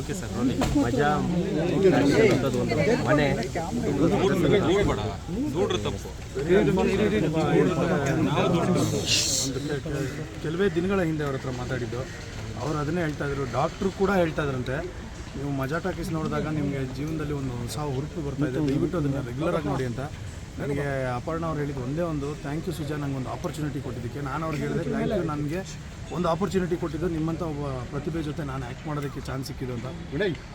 Okay sir ನೋಡಿ ಮಜಾ ಅಂತದ್ದು ಒಂದು ಮನೆ. ದೂಡ್ರ ತಪ್ಪು ಕೆಲವೇ ದಿನಗಳ ಹಿಂದೆ ಅವ್ರ ಹತ್ರ ಮಾತಾಡಿದ್ದು. ಅವ್ರು ಅದನ್ನೇ ಹೇಳ್ತಾ ಇದ್ರು. ಡಾಕ್ಟ್ರು ಕೂಡ ಹೇಳ್ತಾ ಇದ್ರಂತೆ. ನೀವು ಮಜಾ ಟಾಕೀಸ್ ನೋಡಿದಾಗ ನಿಮಗೆ ಜೀವನದಲ್ಲಿ ಒಂದು ಹೊಸ ಹುರುಪು ಬರ್ತಾ ಇದೆ. ದಯವಿಟ್ಟು ಅದನ್ನು ರೆಗ್ಯುಲರ್ ಆಗಿ ನೋಡಿ ಅಂತ. ನನಗೆ ಅಪರ್ಣ ಅವ್ರು ಹೇಳಿದ್ದು ಒಂದೇ ಒಂದು. ಥ್ಯಾಂಕ್ ಯು ಸುಜಾ ನಂಗೆ ಒಂದು ಆಪರ್ಚುನಿಟಿ ಕೊಟ್ಟಿದ್ದಕ್ಕೆ. ನಾನು ಅವ್ರಿಗೆ ಹೇಳಿದೆ ಥ್ಯಾಂಕ್ ಯು ನನಗೆ ಒಂದು ಆಪರ್ಚುನಿಟಿ ಕೊಟ್ಟಿದ್ದು. ನಿಮ್ಮಂಥ ಒಬ್ಬ ಪ್ರತಿಭೆ ಜೊತೆ ನಾನು ಆ್ಯಕ್ಟ್ ಮಾಡೋದಕ್ಕೆ ಚಾನ್ಸ್ ಸಿಕ್ಕಿದ್ದು ಅಂತ.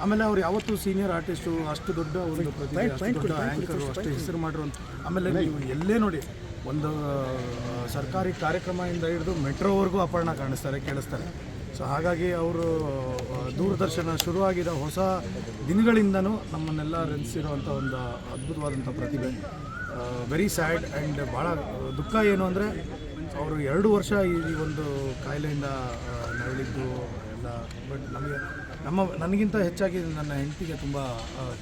ಆಮೇಲೆ ಅವ್ರು ಯಾವತ್ತೂ ಸೀನಿಯರ್ ಆರ್ಟಿಸ್ಟು ಅಷ್ಟು ದೊಡ್ಡ ಒಂದು ಪ್ರತಿಭೆ ಅಷ್ಟು ದೊಡ್ಡ ಆ್ಯಂಕರು ಅಷ್ಟು ಹೆಸರು ಮಾಡಿರುವಂಥ ಆಮೇಲೆ ನೀವು ಎಲ್ಲೇ ನೋಡಿ ಒಂದು ಸರ್ಕಾರಿ ಕಾರ್ಯಕ್ರಮದಿಂದ ಹಿಡಿದು ಮೆಟ್ರೋವರೆಗೂ ಅಪರ್ಣ ಕಾಣಿಸ್ತಾರೆ ಕೇಳಿಸ್ತಾರೆ. ಸೊ ಹಾಗಾಗಿ ಅವರು ದೂರದರ್ಶನ ಶುರುವಾಗಿದ್ದ ಹೊಸ ದಿನಗಳಿಂದನೂ ನಮ್ಮನ್ನೆಲ್ಲ ರೆನ್ಸಿರುವಂಥ ಒಂದು ಅದ್ಭುತವಾದಂಥ ಪ್ರತಿಭೆ. ವೆರಿ ಸ್ಯಾಡ್ ಆ್ಯಂಡ್ ಭಾಳ ದುಃಖ ಏನು ಅಂದರೆ, ಅವರು ಎರಡು ವರ್ಷ ಈ ಒಂದು ಕಾಯಿಲೆಯಿಂದ ನರಳಿದ್ದು ಎಲ್ಲ. ಬಟ್ ನಮಗೆ, ನಮ್ಮ, ನನಗಿಂತ ಹೆಚ್ಚಾಗಿ ನನ್ನ ಹೆಂಡತಿಗೆ ತುಂಬ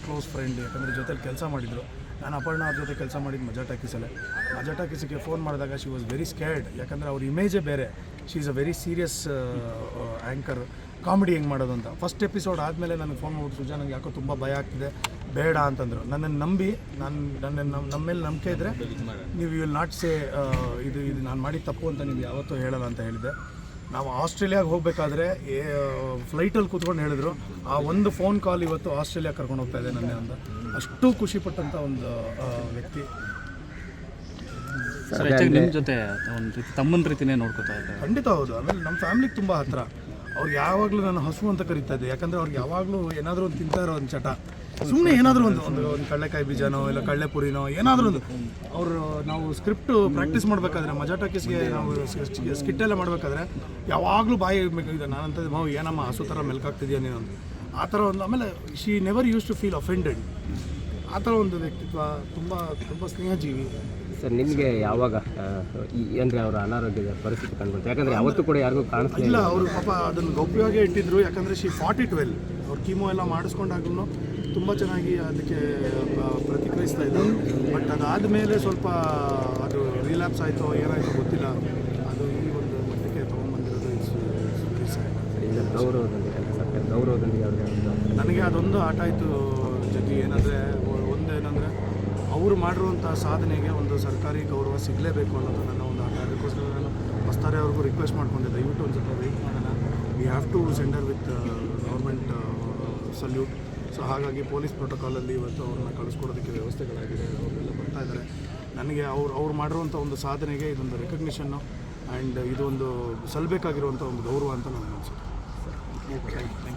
ಕ್ಲೋಸ್ ಫ್ರೆಂಡ್ ಯಾಕಂದರೆ ಜೊತೆಲಿ ಕೆಲಸ ಮಾಡಿದರು. ನಾನು ಅಪರ್ಣ ಅವ್ರ ಜೊತೆ ಕೆಲಸ ಮಾಡಿದ್ದು ಮಜಾ ಟಾಕೀಸಲ್ಲೇ ಮಜಾ ಟಾಕೀಸಿಗೆ ಫೋನ್ ಮಾಡಿದಾಗ ಶಿ ವಾಸ್ ವೆರಿ ಸ್ಕೇರ್ಡ್ ಯಾಕಂದರೆ ಅವ್ರ ಇಮೇಜೇ ಬೇರೆ. She is a very serious anchor comedy ಹೆಂಗೆ ಮಾಡೋದು ಅಂತ. ಫಸ್ಟ್ ಎಪಿಸೋಡ್ ಆದಮೇಲೆ ನನಗೆ ಫೋನ್ ಮಾಡ್ಬಿಟ್ಟು, ಸುಜಾ ನನಗೆ ಯಾಕೋ ತುಂಬ ಭಯ ಆಗ್ತಿದೆ. ಬೇಡ ಅಂತಂದರು. ನನ್ನನ್ನು ನಂಬಿ, ನಾನು ನನ್ನ ನಮ್ಮ ನಮ್ಮ ಮೇಲೆ ನಂಬಿಕೆ ಇದ್ದರೆ ನೀವು ವಿಲ್ ನಾಟ್ ಸೇ ಇದು ಇದು, ನಾನು ಮಾಡಿದ ತಪ್ಪು ಅಂತ ನೀವು ಯಾವತ್ತೂ ಹೇಳಲ್ಲ ಅಂತ ಹೇಳಿದೆ ನಾವು ಆಸ್ಟ್ರೇಲಿಯಾಗೆ ಹೋಗಬೇಕಾದ್ರೆ ಫ್ಲೈಟಲ್ಲಿ ಕೂತ್ಕೊಂಡು ಹೇಳಿದ್ರು. ಆ ಒಂದು ಫೋನ್ ಕಾಲ್ ಇವತ್ತು ಆಸ್ಟ್ರೇಲಿಯಾ ಕರ್ಕೊಂಡು ಹೋಗ್ತಾ ಇದೆ ನನ್ನೆ ಅಂತ. ಅಷ್ಟು ಖುಷಿ ಪಟ್ಟಂಥ ಒಂದು ವ್ಯಕ್ತಿ. ನಿಮ್ಮ ಜೊತೆ ಒಂದು ರೀತಿ ತಮ್ಮನ ರೀತಿನೇ ನೋಡ್ಕೋತಾ ಇದ್ದಾರೆ. ಖಂಡಿತ ಹೌದು. ಆಮೇಲೆ ನಮ್ಮ ಫ್ಯಾಮಿಲಿಗೆ ತುಂಬ ಹತ್ರ. ಅವ್ರು ಯಾವಾಗಲೂ ನಾನು ಹಸು ಅಂತ ಕರಿತಾ ಇದ್ದೆ ಯಾಕಂದರೆ ಅವ್ರಿಗೆ ಯಾವಾಗಲೂ ಏನಾದರೂ ಒಂದು ತಿಂತಾ ಇರೋ ಒಂದು ಚಟ. ಸುಮ್ಮನೆ ಏನಾದರೂ ಒಂದು ಒಂದು ಒಂದು ಕಡಲೆಕಾಯಿ ಬೀಜನೋ ಇಲ್ಲ ಕಡಲೆಪುರಿನೋ ಏನಾದರೂ ಒಂದು ಅವರು ನಾವು ಸ್ಕ್ರಿಪ್ಟು ಪ್ರಾಕ್ಟೀಸ್ ಮಾಡಬೇಕಾದ್ರೆ ಮಜಾ ಟಾಕೀಸ್ಗೆ ನಾವು ಸ್ಕಿಟ್ ಎಲ್ಲ ಮಾಡಬೇಕಾದ್ರೆ ಯಾವಾಗಲೂ ಬಾಯಿ ನಾನು ನಾನಂತ ಮಾವು ಏನಮ್ಮ ಹಸು ಥರ ಮೆಲ್ಕಾಗ್ತಿದ್ಯಾ ನೀನು? ಅಂತ. ಆ ಥರ ಒಂದು ಆಮೇಲೆ she never used to feel offended ಆ ಥರ ಒಂದು ವ್ಯಕ್ತಿತ್ವ ತುಂಬ ತುಂಬ ಸ್ನೇಹಜೀವಿ. ಸರ್ ನಿಮಗೆ ಯಾವಾಗ ಈ ಅಂದರೆ ಅವರ ಅನಾರೋಗ್ಯದ ಪರಿಸ್ಥಿತಿ ಕಂಡುಬಂತು? ಯಾಕಂದರೆ ಯಾವತ್ತೂ ಕೂಡ ಯಾರಿಗೂ ಕಾಣಿಸ್ತಿಲ್ಲ ಇಲ್ಲ ಅವರು ಪಾಪ ಅದನ್ನು ಗೌಪ್ಯವಾಗಿ ಇಟ್ಟಿದ್ರು ಯಾಕಂದರೆ ಶಿ ಫಾರ್ಟಿ ಟ್ವೆಲ್ ಅವ್ರು ಕೀಮೋ ಎಲ್ಲ ಮಾಡಿಸ್ಕೊಂಡಾಗ್ಲೂ ತುಂಬ ಚೆನ್ನಾಗಿ ಅದಕ್ಕೆ ಪ್ರತಿಕ್ರಿಯಿಸ್ತಾ ಇದ್ದರು. ಬಟ್ ಅದಾದ ಮೇಲೆ ಸ್ವಲ್ಪ ಅದು ರಿಲ್ಯಾಪ್ಸ್ ಆಯಿತು ಏನಾಯಿತು ಗೊತ್ತಿಲ್ಲ. ಅದು ಈ ಒಂದು ಮಟ್ಟಕ್ಕೆ ಒಂದು ನನಗೆ ಅದೊಂದು ಆಟ ಆಯಿತು ಜಗ್ಗಿ. ಏನಂದರೆ ಒಂದೇನಂದರೆ ಅವರು ಮಾಡಿರುವಂಥ ಸಾಧನೆಗೆ ಒಂದು ಸರ್ಕಾರಿ ಗೌರವ ಸಿಗಲೇಬೇಕು ಅನ್ನೋದು ನನ್ನ ಒಂದು ಆಟ. ಅದಕ್ಕೋಸ್ಕರ ನಾನು ಹೊಸ್ತಾರೆ ಅವ್ರಿಗೂ ರಿಕ್ವೆಸ್ಟ್ ಮಾಡ್ಕೊಂಡೆ ದಯವಿಟ್ಟು ಒಂದು ಸ್ವಲ್ಪ ವೆಯ್ಟ್ ಮಾಡೋಣ we have to send her with government salute so ಹಾಗಾಗಿ ಪೊಲೀಸ್ ಪ್ರೋಟೋಕಾಲಲ್ಲಿ ಇವತ್ತು ಅವ್ರನ್ನ ಕಳಿಸ್ಕೊಡೋದಕ್ಕೆ ವ್ಯವಸ್ಥೆಗಳಾಗಿದೆ ಅವರೆಲ್ಲ ಬರ್ತಾ ಇದ್ದಾರೆ. ನನಗೆ ಅವ್ರು ಅವ್ರು ಮಾಡಿರುವಂಥ ಒಂದು ಸಾಧನೆಗೆ ಇದೊಂದು ರೆಕಗ್ನಿಷನ್ನು ಆ್ಯಂಡ್ ಇದೊಂದು ಸಲ್ಲಬೇಕಾಗಿರುವಂಥ ಒಂದು ಗೌರವ ಅಂತ ನನಗೆ ಅನಿಸುತ್ತೆ